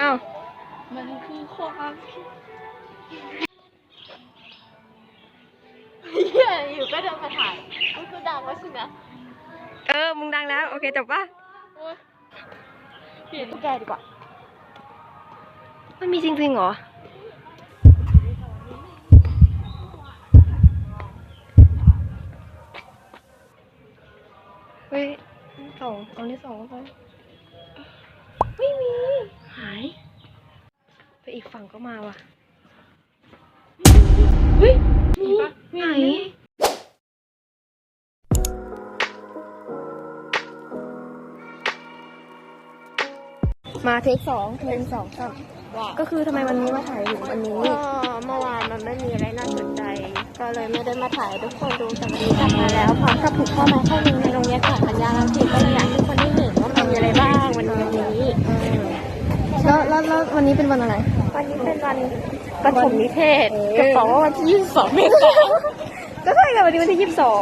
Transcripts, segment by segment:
อ้าว มันคือความ เฮียอยู่ก็เดินมาถ่ายมันคือดังวะสินะเออ มึงดังแล้ว โอเค จบปะโอ๊ยเปลี่ยนตุ๊กแกดีกว่า มันมีจริงๆเหรอ เฮ้ยสองเอาที่สองเข้าไปไม่มี หาย ไปอีกฝั่งก็มาว่ะเฮ้ยมี ไหน มาเทคสองเทคสองครับว่าก็คือทำไมวันนี้มาถ่ายถึงวันนี้ ก็เมื่อวานมันไม่มีอะไรน่าสนใจ ก็เลยไม่ได้มาถ่ายให้ทุกคนดูแต่วันนี้กลับมาแล้วพร้อมกับผูกข้อไม้ข้อมือในโรงเรียนผ่านปัญญาลังสิตก็เลยอยากให้ทุกคนได้เห็นว่ามันมีอะไรบ้างวันนี้วันนี้แล้วแล้วแล้ววันนี้เป็นวันอะไร วันนี้เป็นวัน ประถมนิเทศกระเป๋าว่าวันที่22เมษายนก็ใช่ไงวันนี้วันที่อง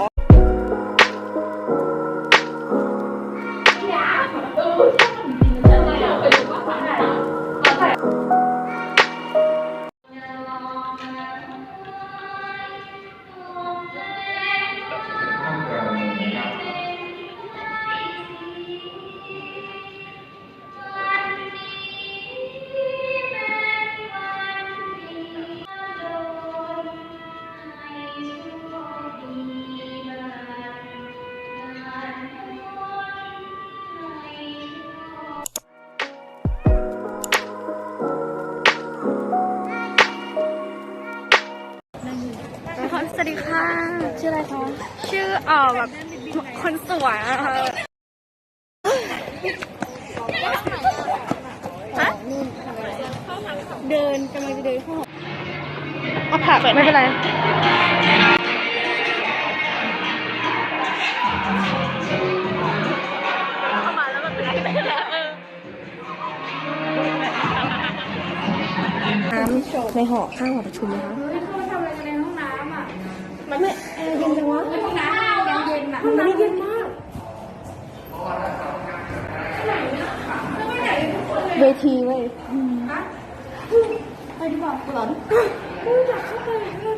วัสดีค่ะ ชื่ออะไรคะ ชื่อเอ่อแบบคนสวยอะค่ะฮะเดินกำลังจะเดินเข้าหอเอาผ่าไม่เป็นไรเข้ามาแล้วมันเป็นอะไรไปแล้วเออน้ำในหอข้างหอประชุมนะคะ มันไม่แอร์เย็นจังวะในห้องน้ำเย็นอะมันไม่ได้เย็นมากเวทีเว้ยไปดีกว่าหลอนอยากเข้าไปเร็วดุไป